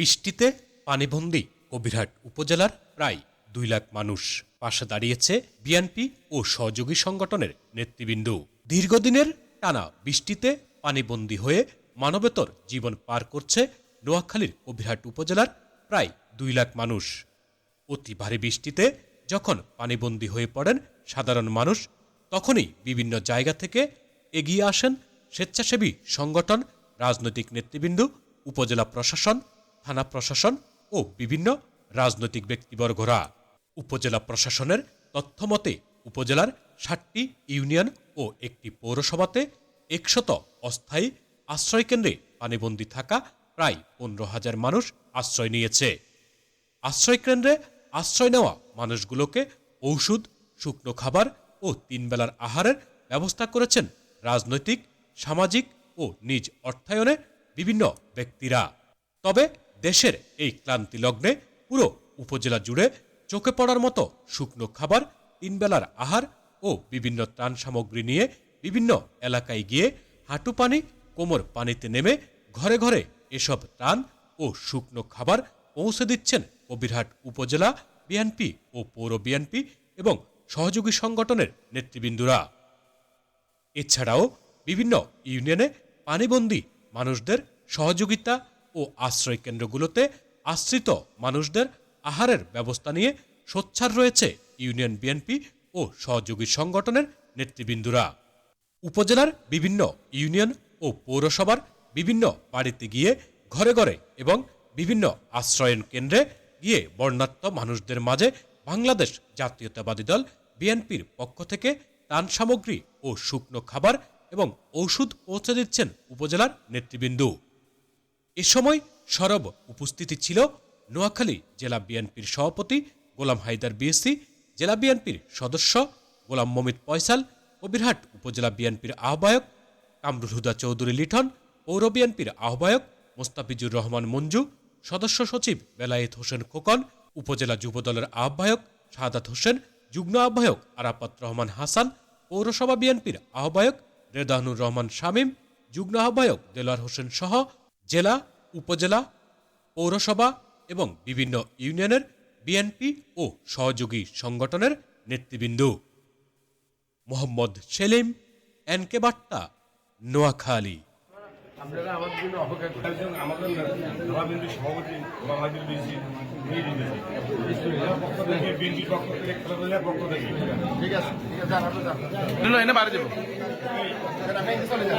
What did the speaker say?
বৃষ্টিতে পানিবন্দী কবিরহাট উপজেলার প্রায় দুই লাখ মানুষ পাশে দাঁড়িয়েছে বিএনপি ও সহযোগী সংগঠনের নেতৃবৃন্দ। দীর্ঘদিনের টানা বৃষ্টিতে পানিবন্দী হয়ে মানবেতর জীবন পার করছে নোয়াখালীর কবিরহাট উপজেলার প্রায় দুই লাখ মানুষ। অতি ভারী বৃষ্টিতে যখন পানিবন্দী হয়ে পড়েন সাধারণ মানুষ, তখনই বিভিন্ন জায়গা থেকে এগিয়ে আসেন স্বেচ্ছাসেবী সংগঠন, রাজনৈতিক নেতৃবৃন্দ, উপজেলা প্রশাসন থানা প্রশাসন ও বিভিন্ন রাজনৈতিক ব্যক্তিবর্গরা। উপজেলা প্রশাসনের তথ্যমতে উপজেলার ষাটটি ইউনিয়ন ও একটি পৌরসভাতে একশত অস্থায়ী আশ্রয়কেন্দ্রে পানিবন্দী থাকা প্রায় পনেরো হাজার মানুষ আশ্রয় নিয়েছে। আশ্রয়কেন্দ্রে আশ্রয় নেওয়া মানুষগুলোকে ঔষধ, শুকনো খাবার ও তিনবেলার আহারের ব্যবস্থা করেছেন রাজনৈতিক, সামাজিক ও নিজ অর্থায়নে বিভিন্ন ব্যক্তিরা। তবে দেশের এই ক্লান্তি লগ্নে পুরো উপজেলা জুড়ে চোখে পড়ার মতো শুকনো খাবার, তিনবেলার আহার ও বিভিন্ন ত্রাণ সামগ্রী নিয়ে বিভিন্ন এলাকায় গিয়ে হাঁটু পানি, কোমর পানিতে নেমে ঘরে ঘরে এসব ত্রাণ ও শুকনো খাবার পৌঁছে দিচ্ছেন কবিরহাট উপজেলা বিএনপি ও পৌর বিএনপি এবং সহযোগী সংগঠনের নেতৃবৃন্দুরা। এছাড়াও বিভিন্ন ইউনিয়নে পানিবন্দী মানুষদের সহযোগিতা ও আশ্রয় কেন্দ্রগুলোতে আশ্রিত মানুষদের আহারের ব্যবস্থা নিয়ে সোচ্চার রয়েছে ইউনিয়ন বিএনপি ও সহযোগী সংগঠনের নেতৃবৃন্দুরা। উপজেলার বিভিন্ন ইউনিয়ন ও পৌরসভার বিভিন্ন বাড়িতে গিয়ে ঘরে ঘরে এবং বিভিন্ন আশ্রয়ন কেন্দ্রে গিয়ে বর্ণাঢ্য মানুষদের মাঝে বাংলাদেশ জাতীয়তাবাদী দল বিএনপির পক্ষ থেকে ত্রাণ সামগ্রী ও শুকনো খাবার এবং ঔষধ পৌঁছে দিচ্ছেন উপজেলার নেতৃবৃন্দ। এ সময় সরব উপস্থিতি ছিল নোয়াখালী জেলা বিএনপির সভাপতি গোলাম হায়দার বিএসসি, জেলা বিএনপির সদস্য গোলাম মমিত পয়সাল কবিরহাট উপজেলা বিএনপির আহ্বায়ক কামরুল হুদা চৌধুরী লিঠন পৌর বিএনপির আহ্বায়ক মোস্তাফিজুর রহমান মঞ্জু, সদস্য সচিব বেলায়েত হোসেন খোকন, উপজেলা যুবদলের আহ্বায়ক শাহাদাত হোসেন, যুগ্ম আহ্বায়ক আরাফাত রহমান হাসান, পৌরসভা বিএনপির আহ্বায়ক রেদানুর রহমান শামীম, যুগ্ম আহ্বায়ক দেলোয়ার হোসেন সহ জেলা উপজেলা পৌরসভা এবং বিভিন্ন ইউনিয়নের বিএনপি ও সহযোগী সংগঠনের নেতৃবৃন্দ। মোহাম্মদ সেলিম এনকে বার্তা নোয়াখালী। আপনারা আমার জন্য অপেক্ষা আমাদের সভাবিন্দু সভাপতি বাংলাদেশ নিয়ে দিতেছে পক্ষ থেকে বিএনপির পক্ষ থেকে খেলাধুলার পক্ষ থেকে। ঠিক আছে ঠিক আছে এনে বাড়ি আপনি চলে যান।